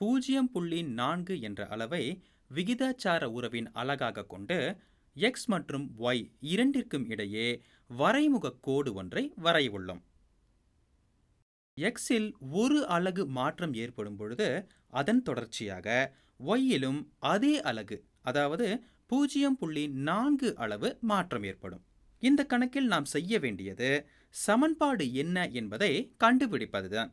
பூஜ்ஜியம் புள்ளி நான்கு என்ற அளவை விகிதாச்சார உறவின் அலகாக கொண்டு எக்ஸ் மற்றும் ஒய் இரண்டிற்கும் இடையே வரைமுக கோடு ஒன்றை வரைவுள்ளோம் எக்ஸில் ஒரு அலகு மாற்றம் ஏற்படும் பொழுது அதன் தொடர்ச்சியாக ஒய்யிலும் அதே அலகு அதாவது பூஜ்ஜியம் புள்ளி நான்கு அளவு மாற்றம் ஏற்படும். இந்த கணக்கில் நாம் செய்ய வேண்டியது சமன்பாடு என்ன என்பதை கண்டுபிடிப்பதுதான்.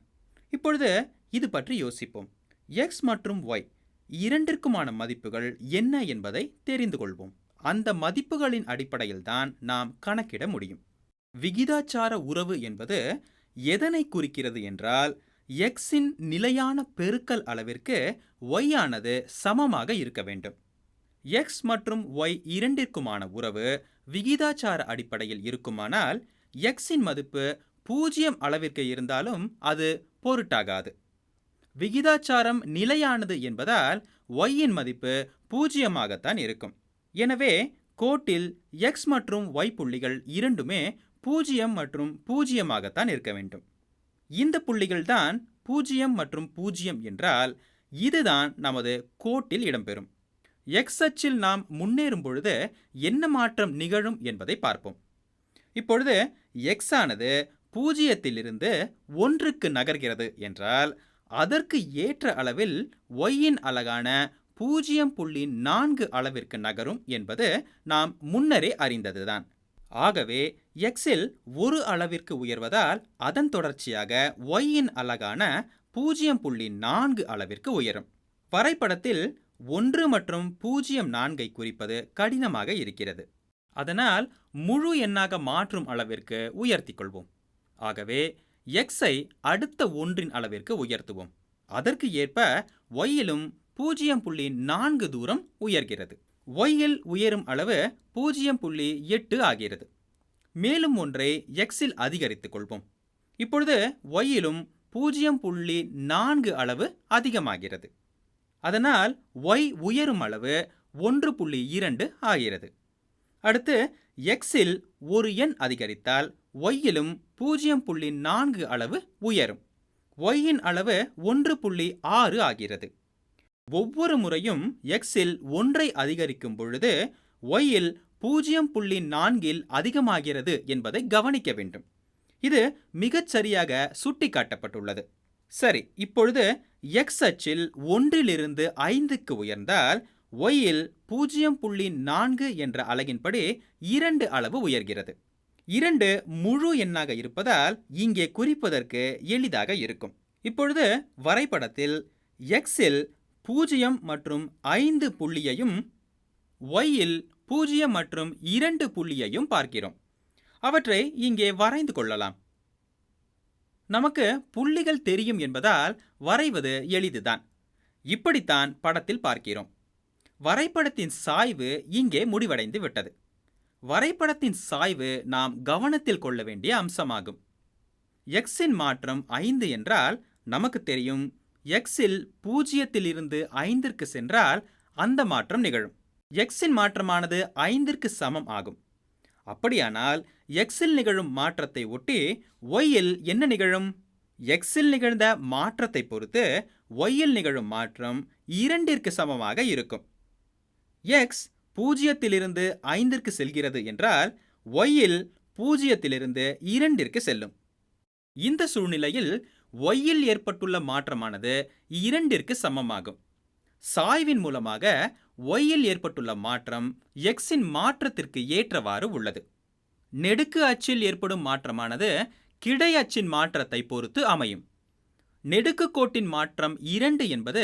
இப்பொழுது இது பற்றி யோசிப்போம். எக்ஸ் மற்றும் ஒய் இரண்டிற்குமான மதிப்புகள் என்ன என்பதை தெரிந்து கொள்வோம். அந்த மதிப்புகளின் அடிப்படையில் தான் நாம் கணக்கிட முடியும். விகிதாச்சார உறவு என்பது எதனை குறிக்கிறது என்றால் எக்ஸின் நிலையான பெருக்கல் அளவிற்கு ஒய் ஆனது சமமாக இருக்க வேண்டும். எக்ஸ் மற்றும் ஒய் இரண்டிற்குமான உறவு விகிதாச்சார அடிப்படையில் இருக்குமானால் எக்ஸின் மதிப்பு பூஜ்ஜியம் அளவிற்கு இருந்தாலும் அது பொருட்டாகாது. விகிதாச்சாரம் நிலையானது என்பதால் ஒய்யின் மதிப்பு பூஜ்ஜியமாகத்தான் இருக்கும். எனவே கோட்டில் எக்ஸ் மற்றும் ஒய் புள்ளிகள் இரண்டுமே பூஜ்ஜியம் மற்றும் பூஜ்ஜியமாகத்தான் இருக்க வேண்டும். இந்த புள்ளிகள் தான் பூஜ்ஜியம் மற்றும் பூஜ்ஜியம் என்றால் இதுதான் நமது கோட்டில் இடம்பெறும். எக்ஸ் அச்சில் நாம் முன்னேறும் பொழுது என்ன மாற்றம் நிகழும் என்பதை பார்ப்போம். இப்பொழுது எக்ஸ் ஆனது பூஜ்ஜியத்திலிருந்து ஒன்றுக்கு நகர்கிறது என்றால் அதற்கு ஏற்ற அளவில் ஒய்யின் அலகான பூஜ்ஜியம் புள்ளி நான்கு அளவிற்கு நகரும் என்பது நாம் முன்னரே அறிந்ததுதான். ஆகவே எக்ஸில் ஒரு அளவிற்கு உயர்வதால் அதன் தொடர்ச்சியாக ஒய்யின் அலகான பூஜ்ஜியம் புள்ளி நான்கு அளவிற்கு உயரும். வரைபடத்தில் ஒன்று மற்றும் பூஜ்ஜியம் நான்கை குறிப்பது கடினமாக இருக்கிறது. அதனால் முழு எண்ணாக மாற்றும் அளவிற்கு உயர்த்திக் கொள்வோம். ஆகவே எக்ஸை அடுத்த ஒன்றின் அளவிற்கு உயர்த்துவோம். அதற்கு ஏற்ப ஒய்யிலும் பூஜ்ஜியம் புள்ளி நான்கு தூரம் உயர்கிறது. ஒய்யில் உயரும் அளவு பூஜ்ஜியம் புள்ளி எட்டு ஆகிறது. மேலும் ஒன்றை எக்ஸில் அதிகரித்துக் கொள்வோம். இப்பொழுது ஒய்யிலும் பூஜ்ஜியம் புள்ளி நான்கு அளவு அதிகமாகிறது. அதனால் ஒய் உயரும் அளவு ஒன்று புள்ளி இரண்டு ஆகிறது. அடுத்து எக்ஸில் ஒரு எண் அதிகரித்தால் ஒய்யிலும் பூஜ்ஜியம் புள்ளி நான்கு அளவு உயரும். ஒய்யின் அளவு ஒன்று புள்ளி ஆறு ஆகிறது. ஒவ்வொரு முறையும் எக்ஸில் ஒன்றை அதிகரிக்கும் பொழுது ஒய்யில் பூஜ்ஜியம் புள்ளி நான்கில் அதிகமாகிறது என்பதை கவனிக்க வேண்டும். இது மிகச் சரியாக சுட்டிக்காட்டப்பட்டுள்ளது. சரி இப்பொழுது எக்ஸ் அச்சில் ஒன்றிலிருந்து ஐந்துக்கு உயர்ந்தால் ஒய்யில் பூஜ்ஜியம் புள்ளி நான்கு என்ற அலகின்படி இரண்டு அளவு உயர்கிறது. இரண்டு முழு எண்ணாக இருப்பதால் இங்கே குறிப்பதற்கு எளிதாக இருக்கும். இப்பொழுது வரைபடத்தில் எக்ஸில் பூஜ்ஜியம் மற்றும் ஐந்து புள்ளியையும் ஒய்யில் பூஜ்ஜியம் மற்றும் இரண்டு புள்ளியையும் பார்க்கிறோம். அவற்றை இங்கே வரைந்து கொள்ளலாம். நமக்கு புள்ளிகள் தெரியும் என்பதால் வரைவது எளிதுதான். இப்படித்தான் படத்தில் பார்க்கிறோம். வரைபடத்தின் சாய்வு இங்கே முடிவடைந்து விட்டது. வரைபடத்தின் சாய்வு நாம் கவனத்தில் கொள்ள வேண்டிய அம்சமாகும். எக்ஸின் மாற்றம் ஐந்து என்றால் நமக்கு தெரியும் எக்ஸில் பூஜ்ஜியத்திலிருந்து ஐந்திற்கு சென்றால் அந்த மாற்றம் நிகழும். எக்ஸின் மாற்றமானது ஐந்திற்கு சமம் ஆகும். அப்படியானால் எக்ஸில் நிகழும் மாற்றத்தை ஒட்டி ஒய்யில் என்ன நிகழும்? எக்ஸில் நிகழ்ந்த மாற்றத்தை பொறுத்து ஒய்யில் நிகழும் மாற்றம் இரண்டிற்கு சமமாக இருக்கும். எக்ஸ் பூஜ்ஜியத்திலிருந்து ஐந்திற்கு செல்கிறது என்றால் ஒய்யில் பூஜ்ஜியத்திலிருந்து இரண்டிற்கு செல்லும். இந்த சூழ்நிலையில் ஒய்யில் ஏற்பட்டுள்ள மாற்றமானது இரண்டிற்கு சமமாகும். சாய்வின் மூலமாக ஒய்யில் ஏற்பட்டுள்ள மாற்றம் எக்ஸின் மாற்றத்திற்கு ஏற்றவாறு உள்ளது. நெடுக்கு அச்சில் ஏற்படும் மாற்றமானது கிடை அச்சின் மாற்றத்தை பொறுத்து அமையும். நெடுக்கு கோட்டின் மாற்றம் இரண்டு என்பது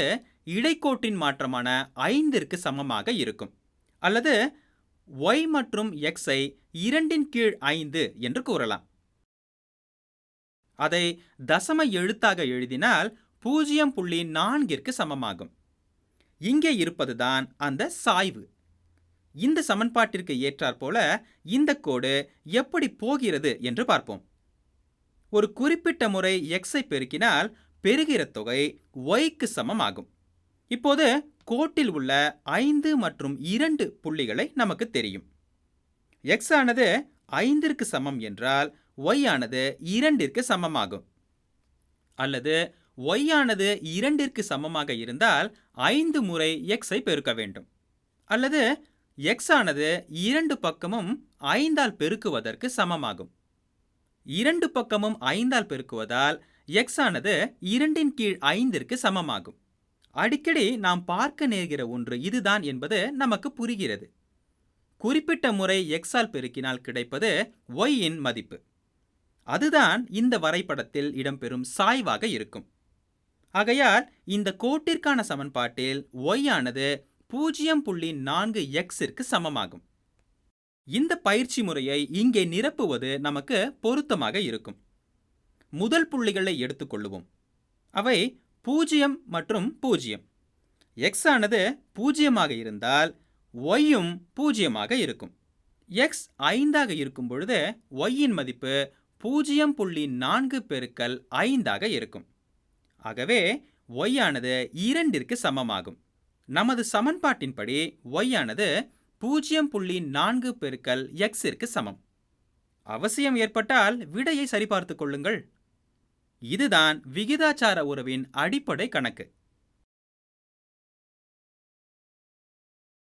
இடைக்கோட்டின் மாற்றமான ஐந்திற்கு சமமாக இருக்கும். அல்லது ஒய் மற்றும் எக்ஸை இரண்டின் கீழ் ஐந்து என்று கூறலாம். அதை தசம எழுத்தாக எழுதினால் பூஜ்ஜியம் புள்ளி நான்கிற்கு சமமாகும். இங்கே இருப்பதுதான் அந்த சாய்வு. இந்த சமன்பாட்டிற்கு ஏற்றாற்போல இந்த கோடு எப்படி போகிறது என்று பார்ப்போம். ஒரு குறிப்பிட்ட முறை எக்ஸை பெருக்கினால் பெறுகிற தொகை ஒய்க்கு சமமாகும். இப்போது கோட்டில் உள்ள ஐந்து மற்றும் இரண்டு புள்ளிகளை நமக்கு தெரியும். எக்ஸ் ஆனது ஐந்திற்கு சமம் என்றால் ஒய் ஆனது இரண்டிற்கு சமமாகும். அல்லது ஒய் ஆனது இரண்டிற்கு சமமாக இருந்தால் ஐந்து முறை எக்ஸை பெருக்க வேண்டும். அல்லது எக்ஸ் ஆனது இரண்டு பக்கமும் ஐந்தால் பெருக்குவதற்கு சமமாகும். இரண்டு பக்கமும் ஐந்தால் பெருக்குவதால் எக்ஸ் ஆனது இரண்டின் கீழ் ஐந்திற்கு சமமாகும். அடிக்கடி நாம் பார்க்க நேர்கிற ஒன்று இதுதான் என்பது நமக்கு புரிகிறது. குறிப்பிட்ட முறை எக்ஸால் பெருக்கினால் கிடைப்பது ஒய்யின் மதிப்பு. அதுதான் இந்த வரைபடத்தில் இடம்பெறும் சாய்வாக இருக்கும். ஆகையால் இந்த கோட்டிற்கான சமன்பாட்டில் ஒய்யானது ஆனது பூஜ்ஜியம் புள்ளி நான்கு எக்ஸிற்கு சமமாகும். இந்த பயிற்சி முறையை இங்கே நிரப்புவது நமக்கு பொருத்தமாக இருக்கும். முதல் புள்ளிகளை எடுத்துக்கொள்ளுவோம் அவை பூஜ்ஜியம் மற்றும் பூஜ்ஜியம் எக்ஸ் ஆனது பூஜ்ஜியமாக இருந்தால் ஒய்யும் பூஜ்ஜியமாக இருக்கும். எக்ஸ் ஐந்தாக இருக்கும் பொழுது ஒய்யின் மதிப்பு பூஜ்ஜியம் புள்ளி நான்கு பெருக்கல் ஐந்தாக இருக்கும். ஆகவே ஒய்யானது இரண்டிற்கு சமமாகும். நமது சமன்பாட்டின்படி ஒய் ஆனது பூஜ்ஜியம் புள்ளி நான்கு பெருக்கல் எக்ஸிற்கு சமம். அவசியம் ஏற்பட்டால் விடையை சரிபார்த்துக் கொள்ளுங்கள். இதுதான் விகிதாச்சார உறவின் அடிப்படை கணக்கு.